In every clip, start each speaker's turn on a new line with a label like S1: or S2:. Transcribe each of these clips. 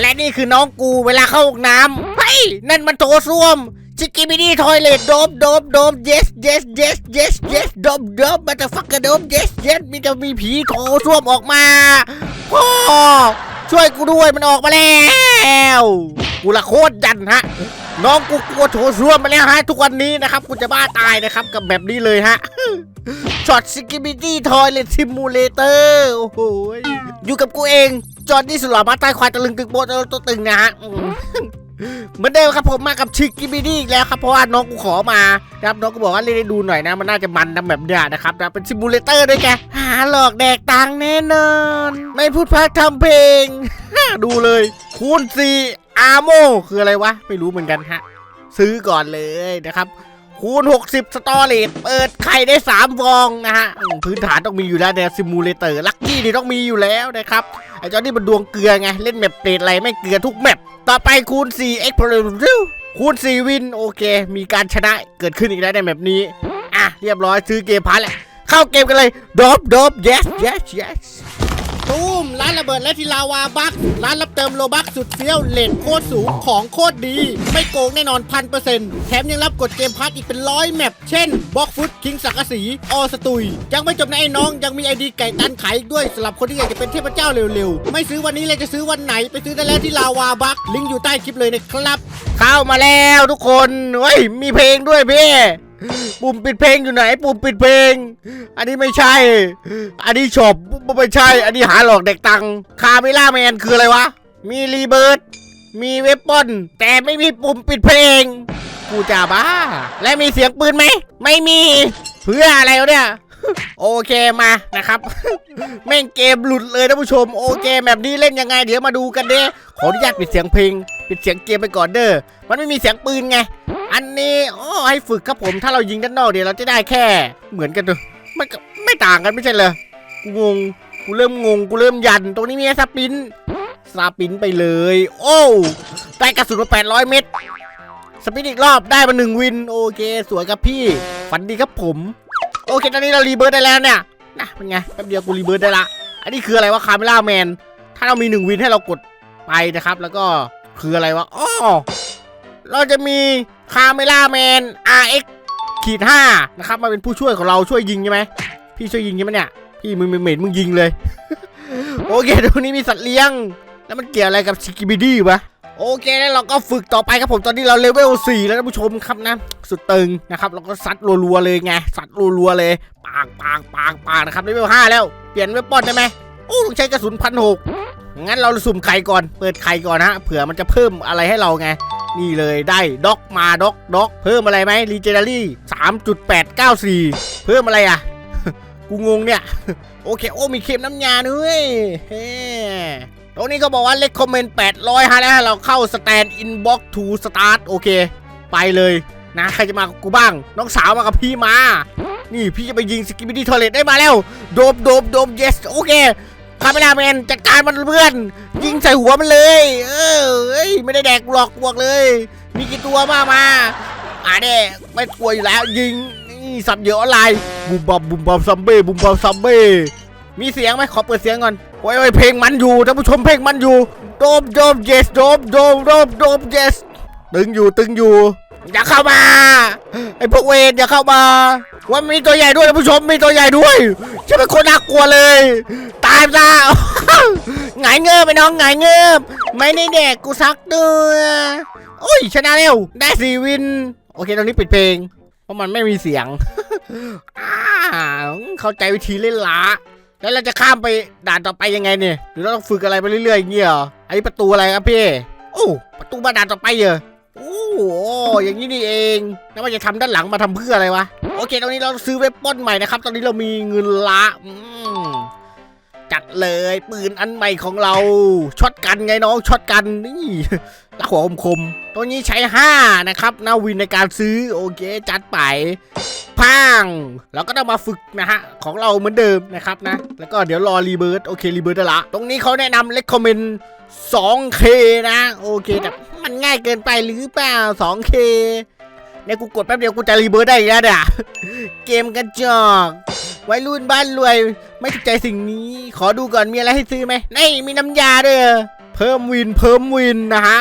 S1: และนี่คือน้องกูเวลาเข้าห้องน้ำเฮ้ยนั่นมันโถส้วมชิคกี้บิดี้ทอยเลตโดบโดบโดบ yes yes yes yes yes โดบโดบมาแต่ฟักกระโดบ yes yes มีจะมีผีโถส้วมออกมาพ่อช่วยกูด้วยมันออกมาแล้วกูละโคตรยันฮะ น้องกูกลัวโถส้วมมาแล้วฮะ ทุกวันนี้นะครับกูจะบ้าตายนะครับกับแบบนี้เลยฮะช็อตสกิบิตี้ทอยเลทซิมูเลเตอร์โอ้โหอยู่กับกูเอง จอร์นี่สุดหล่อมาใต้ควายตะลึงตึงโบะตัวตึงนะฮะอืมเหมือนเดิมครับผมมากับชิคกิบิดี้อีกแล้วครับเพราะว่าน้องกูขอมานะครับน้องกูบอกว่าเล่นให้ดูหน่อยนะ มันน่าจะมันนะแบบเนี้ยนะครับนะเป็นซิมูเลเตอร์ด้วยแกหาหลอกแดกตังค์แน่นอน ไม่พูดพักทำเพลง ดูเลย คูณซีอาโมคืออะไรวะ ไม่รู้เหมือนกันฮะ ซื้อก่อนเลยนะครับ คูณ 60 สตอเรจเปิดไข่ได้ 3 ฟองนะฮะ พื้นฐานต้องมีอยู่แล้วในซิมูเลเตอร์ลักกี้นี่ต้องมีอยู่แล้วนะครับ ไอ้เจอนี่มันดวงเกลือไง เล่นแมปเปรตอะไรไม่เกลือทุกแมปต่อไปคูณ4 Explorer คูณ 4 วิน โอเค มีการชนะเกิดขึ้นอีกแล้วในแมปนี้ อะ เรียบร้อยซื้อเกมพัทแหละ เข้าเกมกันเลยดบดบ yes yes yes ตูมร้านระเบิดและทีลาวาบักร้านรับเติมโลบักสุดเฟี้ยวเลทโคตรสูงของโคตรดี ไม่โกงแน่นอนพันเปอร์เซ็นต์แถมยังรับกดเกมพัทอีกเป็นร้อยแมปเช่นบล็อกฟุตคิงสักกะสีออสตุย ยังไม่จบนะไอ้น้องยังมีไอดีไก่ตันขายอีกด้วยสำหรับคนที่อยากจะเป็นเทพเจ้าเร็วๆ ไม่ซื้อวันนี้เลยจะซื้อวันไหนไปซื้อได้แล้วที่ลาวาบักลิงก์อยู่ใต้คลิปเลยนะครับ เข้ามาแล้วทุกคนเฮ้ยมีเพลงด้วยพี่ ปุ่มปิดเพลงอยู่ไหน ปุ่มปิดเพลง อันนี้ไม่ใช่ อันนี้ชอบไม่ใช่ อันนี้หาหลอกเด็กตังคาเมล่าแมนคืออะไรวะ มีรีเบิร์ดมีเวปอนแต่ไม่มีปุ่มปิดเพลง กูจะบ้า และมีเสียงปืนไหม ไม่มี เพื่ออะไรเนี่ยโอเคมานะครับ แม่งเกมหลุดเลยท่านผู้ชม โอเคแบบนี้เล่นยังไง เดี๋ยวมาดูกันเด้ขออนุญาตปิดเสียงเพลง ปิดเสียงเกมไปก่อนเด้อมันไม่มีเสียงปืนไง อันนี้อ๋อให้ฝึกครับผม ถ้าเรายิงด้านนอกเดี๋ยวเราจะได้แค่เหมือนกันเลยมันก็ไม่ต่างกันไม่ใช่เหรอกูงงกูเริ่มงงกูเริ่มยันตรงนี้มีสปินสปินไปเลย โอ้ได้กระสุนมา800เม็ดสปินอีกรอบได้มาหนึ่งวิน โอเค สวยครับพี่ฝันดีครับผม โอเค ตอนนี้เรารีเบิร์ดได้แล้วเนี่ยนะเป็นไงแป๊บเดียวกูรีเบิร์ดได้ละ อันนี้คืออะไรวะคาเมล่าแมนถ้าเรามีหนึ่งวินให้เรากดไปนะครับ แล้วก็คืออะไรวะอ้อเราจะมี คาเมล่าแมน RX ขีดห้านะครับมาเป็นผู้ช่วยของเราช่วยยิงใช่ไหมพี่ช่วยยิงใช่ไหมเนี่ยพี่มึงเหม็นมึงยิงเลย โอเคตรงนี้มีสัตว์เลี้ยง แล้วมันเกี่ยวอะไรกับชิกิบิดี้วะโอเคแล้วเราก็ฝึกต่อไปครับผมตอนนี้เราเลเวล4แล้วท่านผู้ชมครับนะ สุดตึงนะครับ เราก็ซัดรัวๆเลยไงซัดรัวๆเลยปางปางปางปางนะครับเลเวล5แล้วเปลี่ยนเวปอนได้ไหมโอ้ต้องใช้กระสุนพันหก งั้นเราสุ่มไข่ก่อน เปิดไข่ก่อนฮะ เผื่อมันจะเพิ่มอะไรให้เราไง นี่เลยได้ด็อกมาด็อกด็อก เพิ่มอะไรไหมรีเจน a รี่สามจุดแปดเก้าสี่เพิ่มอะไรอะ กูงงเนี่ย โอเค โอ้มีเค็มน้ำยาด้วยเฮ้ตรงนี้ก็บอกว่าเล c คอมเมนต์800ฮะแล้วเราเข้าสแตนอินบ็อกทูสตาร์ทโอเค ไปเลยนะใครจะมากับกูบ้าง น้องสาวมากับพี่มา นี่พี่จะไปยิงสกิม i ดี้ทอเลตได้มาแล้ว โดบโดบโดบ yes โอเค คาเมลาแมนจัดการมันเพื่อน ยิงใส่หัวมันเลย เออเอ้ยไม่ได้แดกหรอกบวกเลย มีกี่ตัวมามาอ่าเด้ไม่กลัวอยู่แล้ว ยิงนี่สับเยอะอะไรบุมบัมบุมบัมซัมเบ้บุมบัมซัมเบ้มีเสียงไหมขอเปิดเสียงก่อนโอ้ยโอ้ยเพลงมันอยู่ท่านผู้ชมเพลงมันอยู่โดมโดม yes โดมโดมโดมโดม yes ตึงอยู่ตึงอยู่ อย่าเข้ามา ไอ้พวกเวรอย่าเข้ามา ว่ามีตัวใหญ่ด้วยผู้ชมมีตัวใหญ่ด้วยฉันเป็นคนน่ากลัวเลย ตายซะหงายเงือบไปน้องหงายเงือบไม่ได้แดกกูซักตัวโอ้ยชนะเร็วได้สี่วิน โอเคตอนนี้ปิดเพลง เพราะมันไม่มีเสียงเข้าใจวิธีเล่นละแล้วเราจะข้ามไปด่านต่อไปยังไงเนี่ยหรือเราต้องฝึกอะไรไปเรื่อยๆอย่างเงี้ยหรออันนี้ประตูอะไรครับพี่โอ้ประตูมาด่านต่อไปเหรอ หอย่างนี้นี่เอง แล้วมันจะทำด้านหลังมาทำเพื่ออะไรวะ โอเค ตอนนี้เราซื้อเว็บป้อนใหม่นะครับ ตอนนี้เรามีเงินละจัดเลยปืนอันใหม่ของเราช็อตกันไงน้องช็อตกันนี่ลักหัวคมๆตัวนี้ใช้ 5 นะครับนาวินในการซื้อโอเค จัดไปพังเราก็ต้องมาฝึกนะฮะ ของเราเหมือนเดิมนะครับนะ แล้วก็เดี๋ยวรอรีเบิร์ตโอเครีเบิร์ตละ ตรงนี้เขาแนะนำเลคคอมเมนต์ 2K นะ โอเคแต่มันง่ายเกินไปหรือเปล่า 2K เนี่ยกูกดแป๊บเดียวกูจะรีเบิร์ตได้อีกแล้วเนี่ยเกมกระจอกวัยรุ่นบ้านรวย ไม่ถูกใจสิ่งนี้ ขอดูก่อนมีอะไรให้ซื้อไหมนี่มีน้ำยาด้วยเหรอเพิ่มวินเพิ่มวินนะฮะ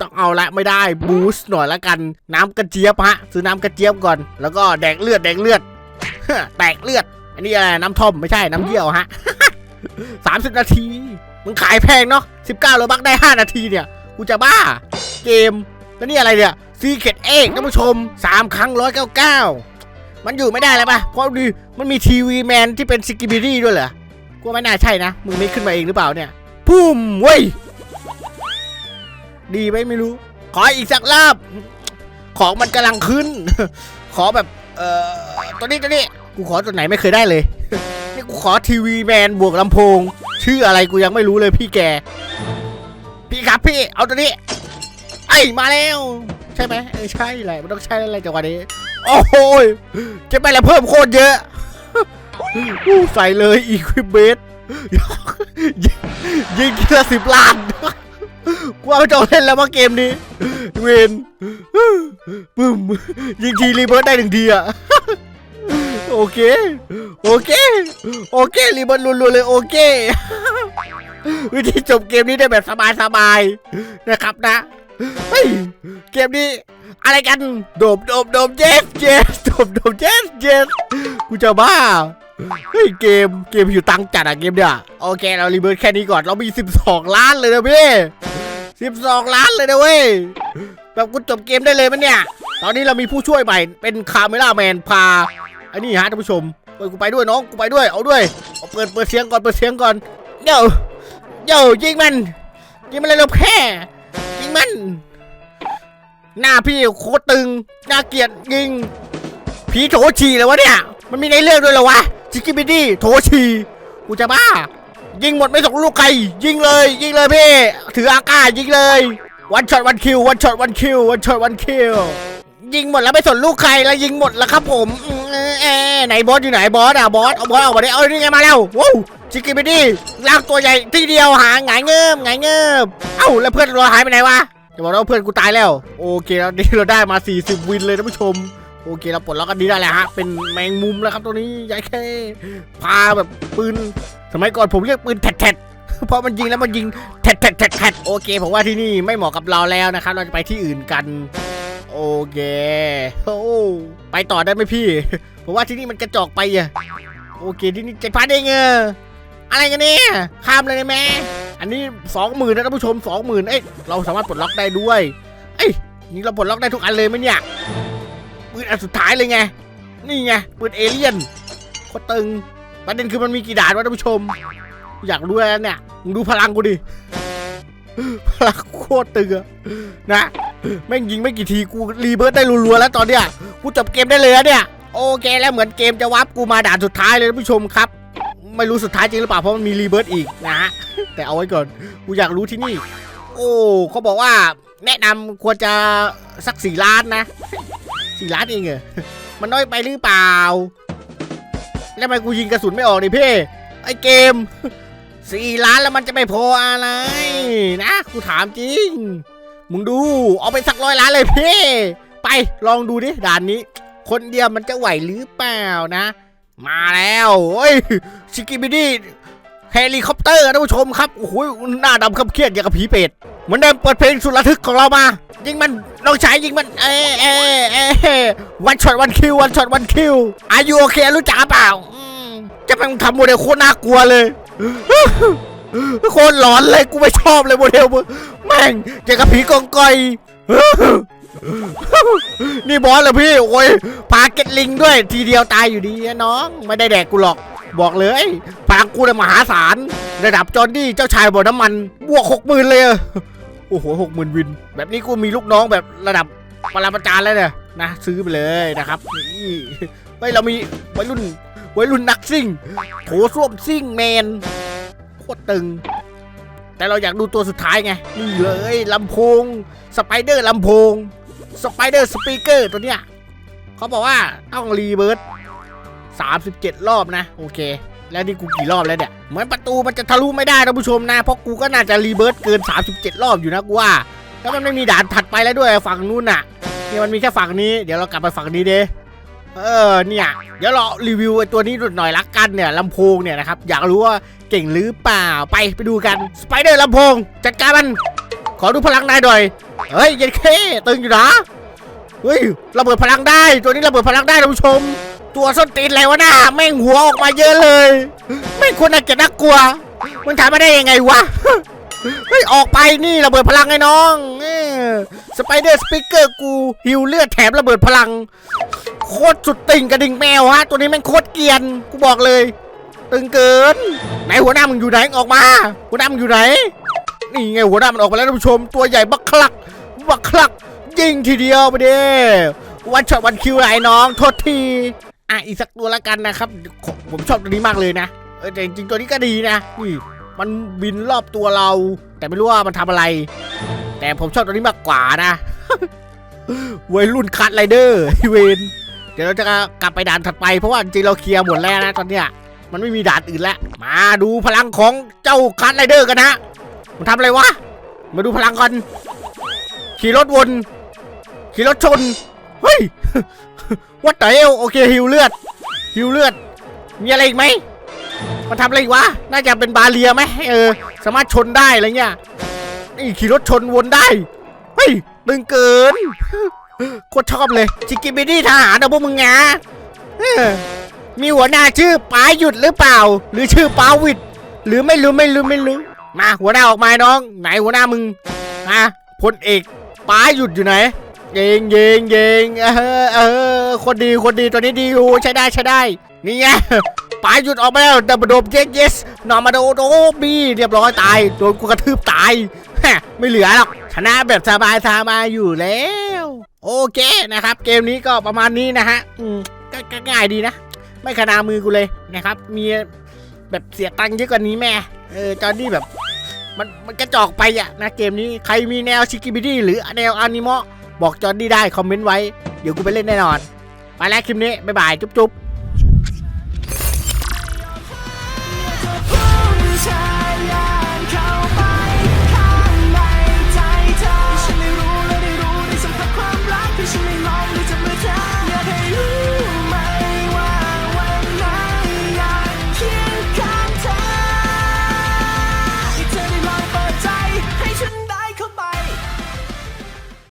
S1: ต้องเอาละไม่ได้บูสต์หน่อยละกัน น้ำกระเจี๊ยบฮะซื้อน้ำกระเจี๊ยบก่อน แล้วก็แดกเลือดแดกเลือดแตกเลือด อันนี้อะไรน้ำท่อมไม่ใช่น้ำเยี่ยวฮะสามสิบนาที มึงขายแพงเนาะสิบเก้าโลบักได้ห้านาทีเนี่ย กูจะบ้า เกม แล้วนี่อะไรเนี่ยซีเกตเอกท่านผู้ชมสามครั้งร้อยเก้าเก้ามันอยู่ไม่ได้แล้วปะเพราะดีมันมีทีวีแมนที่เป็นสกิบิดี้ด้วยเหรอ กูไม่น่าใช่นะ มึงไม่ขึ้นมาเองหรือเปล่าเนี่ยพุ่มเว้ย ดีไหมไม่รู้ ขออีกสักรอบของมันกำลังขึ้น ขอแบบ เอ่อ ตัวนี้ตัวนี้ กูขอตัวไหนไม่เคยได้เลย นี่กูขอทีวีแมนบวกลำโพง ชื่ออะไรกูยังไม่รู้เลยพี่แก พี่ครับพี่ เอาตัวนี้ ไอ้ยมาแล้ว ใช่ไหมเออใช่แหละมันต้องใช่อะไรจังหวะนี้ โอ้โหจะไปแล้วเพิ่มโคตรเยอะใส่เลยอีควิเบสยิงทีละสิบล้านกูว่าไม่ต้องเล่นแล้วว่าเกมนี้ เวนบึ้มยิงทีรีเบิร์ดได้หนึ่งทีอะ โอเค โอเค โอเครีบิร์ดรัวๆเลยโอเค วิธีจบเกมนี้ได้แบบสบายๆนะครับนะเฮ้ยเกมนี้อะไรกันโดมโดมโดมเจสเจสโดมโดมเจสเจสกูจะบ้าเฮ้ยเกมเกมอยู่ตังจัดอะเกมเนี่ยโอเคเรารีเบิร์แค่นี้ก่อนเรามี 12 ล้านเลยนะพี่12 ล้านเลยนะเว้ยแบบกูจบเกมได้เลยมั้ยเนี่ย ตอนนี้เรามีผู้ช่วยใหม่เป็นคาเมล่าแมนพา อ้นี่ฮะท่านผู้ชมเฮ้ยกูไปด้วยน้องกูไปด้วยเอาด้วยเอาเปิดเปิดเสียงก่อนเปิดเสียงก่อนเดี๋ยวเดี๋ยวยิงมันยิงมันเลยเราแพ้ยิงมัน หน้าพี่โคตรตึงน่าเกลียดยิงผีโถฉี่เลยวะเนี่ยมันมีในเรื่องด้วยเหรอวะจิกกิบิดี้โถฉี่กูจะบ้า ยิงหมดไม่สนลูกใครยิงเลย ยิงเลยพี่ถืออากาศยิงเลยวันช็อตวันคิววันช็อตวันคิววันช็อตวันคิวยิงหมดแล้วไม่สนลูกใครแล้วยิงหมดแล้วครับผม เอไหนบอสอยู่ไหนบอสอะบอสเอาบอสออกมาดิเอานี่ไงมาแล้วว้าวจิคกกิบิดี้ลากตัวใหญ่ทีเดียวหาหงายเงิบหงายเงิบเอ้าแล้วเพื่อนเราหายไปไหนวะจะบอกว่าเพื่อนกูตายแล้ว โอเคแล้วนี่เราได้มา 40 วินเลยท่านผู้ชมโอเคเราปลดล็อกกันดีได้แล้วฮะเป็นแมงมุมแล้วครับตัวนี้ยายแค่พาแบบปืนสมัยก่อนผมเรียกปืนแท็ดเพราะมันยิงแล้วมันยิงแท็ดแท็ดแท็ดแท็ดโอเคผมว่าที่นี่ไม่เหมาะกับเราแล้วนะครับ เราจะไปที่อื่นกัน โอเคโอ้ไปต่อได้ไหมพี่ ผมว่าที่นี่มันกระจอกไปอะโอเคที่นี่เจ็ดพันเองเอออะไรกันเนี่ยข้ามเลยได้ไหมอันนี้สองหมื่นนะท่านผู้ชมสองหมื่นเอ้ยเราสามารถปลดล็อกได้ด้วย เอ้ยนี่เราปลดล็อกได้ทุกอันเลยไหมเนี่ยปืนอันสุดท้ายเลยไงนี่ไงปืนเอเลี่ยนโคตรตึงประเด็นคือมันมีกี่ด่านวะท่านผู้ชม อยากรู้แล้วเนี่ยมึงดูพลังกูดิพลังโคตรตึงอะนะแม่งยิงไม่กี่ทีกูรีเบิร์ตได้รัวๆแล้วตอนเนี้ยกูจบเกมได้เลยอะเนี่ย โอเคแล้วเหมือนเกมจะวับกูมาด่านสุดท้ายเลยท่านผู้ชมครับ ไม่รู้สุดท้ายจริงหรือเปล่าเพราะมันมีรีเบิร์ตอีกนะฮะแต่เอาไว้ก่อนกูอยากรู้ที่นี่ โอ้เขาบอกว่าแนะนำควรจะสักสี่ล้านนะสี่ล้านเองเหรอมันน้อยไปหรือเปล่า แล้วทำไมกูยิงกระสุนไม่ออกนี่พี่ไอเกมสี่ล้านแล้วมันจะไม่พออะไร นะกูถามจริง มึงดู เอาไปสักร้อยล้านเลยพี่ ไปลองดูดิด่านนี้ คนเดียวมันจะไหวหรือเปล่านะ มาแล้วเฮ้ยชิกิบิดี้เฮลิคอปเตอร์ท่านผู้ชมครับโอ้โหหน้าดำขับเครียดอย่างกับผีเป็ดเหมือนเดิมเปิดเพลงสุดระทึกของเรามา ยิงมันลองใช้ยิงมัน เอ้เอ้เอ้วันช็อตวันคิววันช็อตวันคิวอายุโอเครู้จักเปล่าจะเป็นทำโมเดลโคตรน่ากลัวเลย โคตรหลอนเลยกูไม่ชอบเลยโมเดลมึงแม่งอย่างกับผีกองกอยนี่บอสเหรอพี่โอ้ยพาเก็ตลิงด้วย ทีเดียวตายอยู่ดีนะน้อง ไม่ได้แดกกูหรอก บอกเลยพลังกูเลยมหาศาลระดับจอร์ดี้เจ้าชายบ่อน้ำมัน บวกหกหมื่นเลยอะโอ้โหหกหมื่นวิน แบบนี้กูมีลูกน้องแบบระดับปรมาจารย์แล้วเนี่ยนะซื้อไปเลยนะครับนี่เฮ้ยเรามีวัยรุ่นวัยรุ่นนักซิ่งโถส้วมซิ่งแมน คตรตึง แต่เราอยากดูตัวสุดท้ายไง นี่เลยลำโพง สไปเดอร์ลำโพง สไปเดอร์สปีกเกอร์ตัวเนี้ยเขาบอกว่าต้องรีเบิร์ต37 รอบนะ โอเค แล้วนี่กูกี่รอบแล้วเนี่ย เหมือนประตูมันจะทะลุไม่ได้ท่านผู้ชมนะ เพราะกูก็น่าจะรีเบิร์ตเกิน 37 รอบอยู่นะกูว่า แล้วมันไม่มีด่านถัดไปแล้วด้วยฝั่งนู้นน่ะนี่มันมีแค่ฝั่งนี้ เดี๋ยวเรากลับไปฝั่งนี้เด้เออเนี่ย เดี๋ยวเรารีวิวไอ้ตัวนี้หน่อยละกันเนี่ยลำโพงเนี่ยนะครับ อยากรู้ว่า ก่งหรือเปล่าไปไปดูกันสไปเดอร์ลำโพงจัดการมัน ขอดูพลังนายหน่อยเฮ้ยเย็นเคตึงอยู่นะเฮ้ยระเบิดพลังได้ ตัวนี้ระเบิดพลังได้ท่านผู้ชม ตัวส้นตีนอะไรวะน่าแม่งหัวออกมาเยอะเลยแม่งคนน่าเกลียดน่ากลัว มันทำไม่ได้ยังไงวะเฮ้ยออกไปนี่ระเบิดพลังไอ้น้องสไปเดอร์สปิเกอร์กูฮิวเลือดแถมระเบิดพลัง โคตรสุดติ่งกระดิ่งแมวฮะ ตัวนี้แม่งโคตรเกียนกูบอกเลย ตึงเกิน ไหนหัวหน้ามึงอยู่ไหนออกมา หัวหน้ามึงอยู่ไหน นี่ไงหัวหน้ามันออกมาแล้วท่านผู้ชม ตัวใหญ่บักคลัก บักคลัก ยิงทีเดียวไปเด้วันช็อตวันคิวไอ้น้องโทษที อะอีกสักตัวละกันนะครับ ผมชอบตัวนี้มากเลยนะเออแต่จริงๆตัวนี้ก็ดีนะนี่มันบินรอบตัวเรา แต่ไม่รู้ว่ามันทำอะไร แต่ผมชอบตัวนี้มากกว่านะวัยรุ่นคัทไรเดอร์เวนเดี๋ยวเราจะกลับไปด่านถัดไปเพราะว่าจริงเราเคลียร์หมดแล้วนะตอนเนี้ย มันไม่มีด่านอื่นแล้ว มาดูพลังของเจ้าคัทไรเดอร์กันนะมันทำอะไรวะ มาดูพลังก่อนขี่รถวน ขี่รถชน เฮ้ยวัดไหนเอลโอเคฮิวเลือดฮิวเลือด มีอะไรอีกไหม มันทำอะไรอีกวะ น่าจะเป็นบาเรียไหมเออ สามารถชนได้อะไรเงี้ย นี่ขี่รถชนวนได้ เฮ้ยตึงเกินโคตรชอบเลยชิกิบิดี้ทหารนะพวกมึงไง มีหัวหน้าชื่อป้าหยุดหรือเปล่า หรือชื่อปาวิดหรือไม่รู้ไม่รู้ไม่รู้ มาหัวหน้าออกมาน้อง ไหนหัวหน้ามึงมาพลเอกป้าหยุดอยู่ไหนเยงเยงเยงเออเออคนดีคนดีตัวนี้ดีอยู่ใช้ได้ใช้ได้ นี่ไงปลายหยุดออกมาแล้วดับเบิลโดมเยสเยสนอร์มาโดโดบีเรียบร้อยตายโดนกูกระทืบตายฮะไม่เหลือหรอกชนะแบบสบายสบายอยู่แล้ว โอเคนะครับ เกมนี้ก็ประมาณนี้นะฮะอืมก็ง่ายดีนะ ไม่ขนามือกูเลยนะครับ มีแบบเสียตังค์เยอะกว่านี้แม่ เออจอนี่แบบมันมันกระจอกไปอะนะเกมนี้ใครมีแนวชิกิบิดี้หรือแนวอนิเมะบอกจอร์ดี้ได้คอมเมนต์ไว้ เดี๋ยวกูไปเล่นแน่นอน ไปแล้วคลิปนี้ บ๊ายบาย จุ๊บ